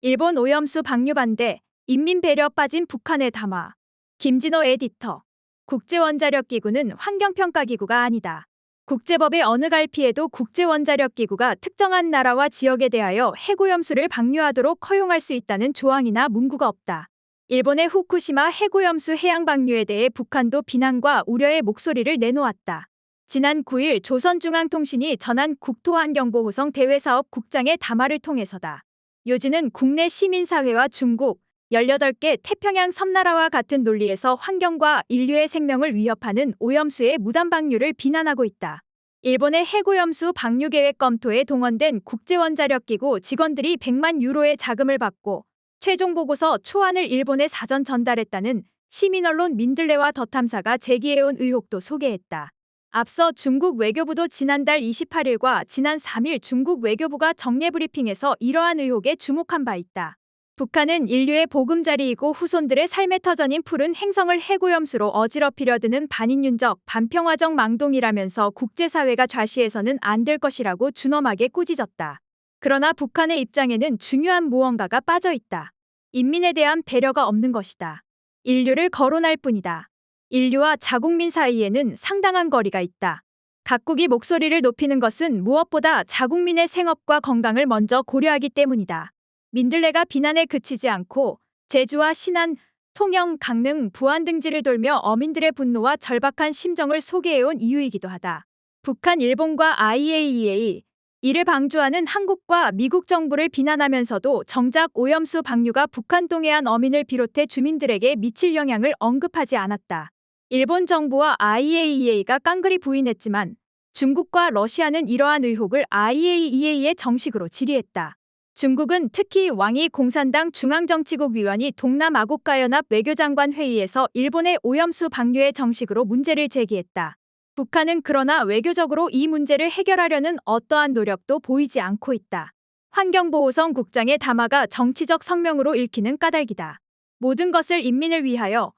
일본 오염수 방류 반대, 인민 배려 빠진 북한의 담화. 김진호 에디터. 국제원자력기구는 환경평가기구가 아니다. 국제법의 어느 갈피에도 국제원자력기구가 특정한 나라와 지역에 대하여 해고염수를 방류하도록 허용할 수 있다는 조항이나 문구가 없다. 일본의 후쿠시마 해고염수 해양 방류에 대해 북한도 비난과 우려의 목소리를 내놓았다. 지난 9일 조선중앙통신이 전한 국토환경보호성 대외사업 국장의 담화를 통해서다. 요지는 국내 시민사회와 중국, 18개 태평양 섬나라와 같은 논리에서 환경과 인류의 생명을 위협하는 오염수의 무단 방류를 비난하고 있다. 일본의 해고염수 방류 계획 검토에 동원된 국제원자력기구 직원들이 100만 유로의 자금을 받고 최종 보고서 초안을 일본에 사전 전달했다는 시민언론 민들레와 더 탐사가 제기해온 의혹도 소개했다. 앞서 중국 외교부도 지난달 28일과 지난 3일 중국 외교부가 정례 브리핑에서 이러한 의혹에 주목한 바 있다. 북한은 인류의 보금자리이고 후손들의 삶의 터전인 푸른 행성을 해고염수로 어지럽히려 드는 반인륜적, 반평화적 망동이라면서 국제사회가 좌시해서는 안 될 것이라고 준엄하게 꾸짖었다. 그러나 북한의 입장에는 중요한 무언가가 빠져 있다. 인민에 대한 배려가 없는 것이다. 인류를 거론할 뿐이다. 인류와 자국민 사이에는 상당한 거리가 있다. 각국이 목소리를 높이는 것은 무엇보다 자국민의 생업과 건강을 먼저 고려하기 때문이다. 민들레가 비난에 그치지 않고 제주와 신안, 통영, 강릉, 부안 등지를 돌며 어민들의 분노와 절박한 심정을 소개해온 이유이기도 하다. 북한, 일본과 IAEA, 이를 방조하는 한국과 미국 정부를 비난하면서도 정작 오염수 방류가 북한 동해안 어민을 비롯해 주민들에게 미칠 영향을 언급하지 않았다. 일본 정부와 IAEA가 깡그리 부인했지만 중국과 러시아는 이러한 의혹을 IAEA에 정식으로 질의했다. 중국은 특히 왕이 공산당 중앙정치국 위원이 동남아국가연합 외교장관 회의에서 일본의 오염수 방류에 정식으로 문제를 제기했다. 북한은 그러나 외교적으로 이 문제를 해결하려는 어떠한 노력도 보이지 않고 있다. 환경보호성 국장의 담화가 정치적 성명으로 읽히는 까닭이다. 모든 것을 인민을 위하여,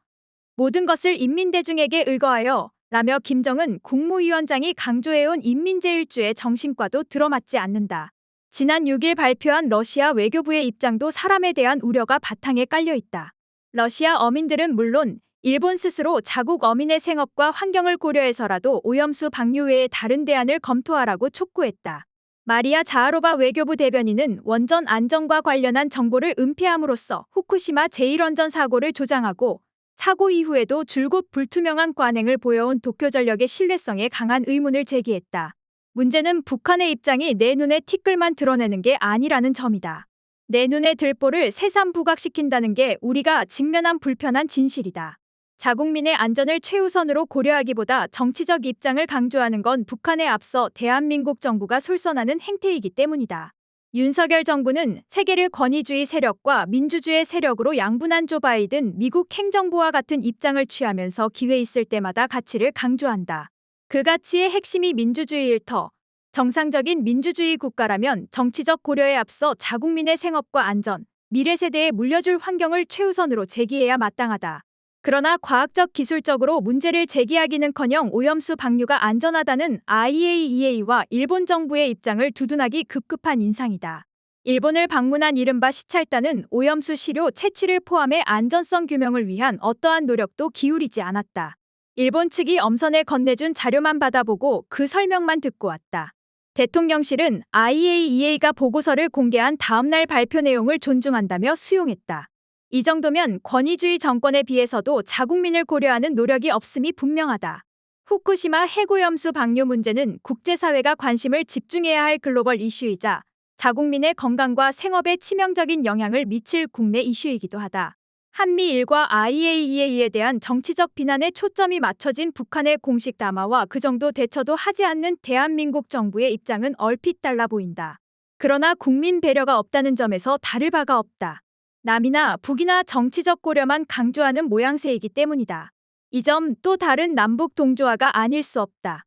모든 것을 인민대중에게 의거하여 라며 김정은 국무위원장이 강조해온 인민제일주의 정신과도 들어맞지 않는다. 지난 6일 발표한 러시아 외교부의 입장도 사람에 대한 우려가 바탕에 깔려 있다. 러시아 어민들은 물론 일본 스스로 자국 어민의 생업과 환경을 고려해서라도 오염수 방류 외에 다른 대안을 검토하라고 촉구했다. 마리아 자하로바 외교부 대변인은 원전 안전과 관련한 정보를 은폐함으로써 후쿠시마 제1원전 사고를 조장하고 사고 이후에도 줄곧 불투명한 관행을 보여온 도쿄전력의 신뢰성에 강한 의문을 제기했다. 문제는 북한의 입장이 내 눈에 티끌만 드러내는 게 아니라는 점이다. 내 눈에 들보를 새삼 부각시킨다는 게 우리가 직면한 불편한 진실이다. 자국민의 안전을 최우선으로 고려하기보다 정치적 입장을 강조하는 건 북한에 앞서 대한민국 정부가 솔선하는 행태이기 때문이다. 윤석열 정부는 세계를 권위주의 세력과 민주주의 세력으로 양분한 조 바이든 미국 행정부와 같은 입장을 취하면서 기회 있을 때마다 가치를 강조한다. 그 가치의 핵심이 민주주의 일 터. 정상적인 민주주의 국가라면 정치적 고려에 앞서 자국민의 생업과 안전, 미래 세대에 물려줄 환경을 최우선으로 제기해야 마땅하다. 그러나 과학적 기술적으로 문제를 제기하기는커녕 오염수 방류가 안전하다는 IAEA와 일본 정부의 입장을 두둔하기 급급한 인상이다. 일본을 방문한 이른바 시찰단은 오염수 시료 채취를 포함해 안전성 규명을 위한 어떠한 노력도 기울이지 않았다. 일본 측이 엄선에 건네준 자료만 받아보고 그 설명만 듣고 왔다. 대통령실은 IAEA가 보고서를 공개한 다음날 발표 내용을 존중한다며 수용했다. 이 정도면 권위주의 정권에 비해서도 자국민을 고려하는 노력이 없음이 분명하다. 후쿠시마 해고염수 방류 문제는 국제사회가 관심을 집중해야 할 글로벌 이슈이자 자국민의 건강과 생업에 치명적인 영향을 미칠 국내 이슈이기도 하다. 한미일과 IAEA에 대한 정치적 비난에 초점이 맞춰진 북한의 공식 담화와 그 정도 대처도 하지 않는 대한민국 정부의 입장은 얼핏 달라 보인다. 그러나 국민 배려가 없다는 점에서 다를 바가 없다. 남이나 북이나 정치적 고려만 강조하는 모양새이기 때문이다. 이 점 또 다른 남북 동조화가 아닐 수 없다.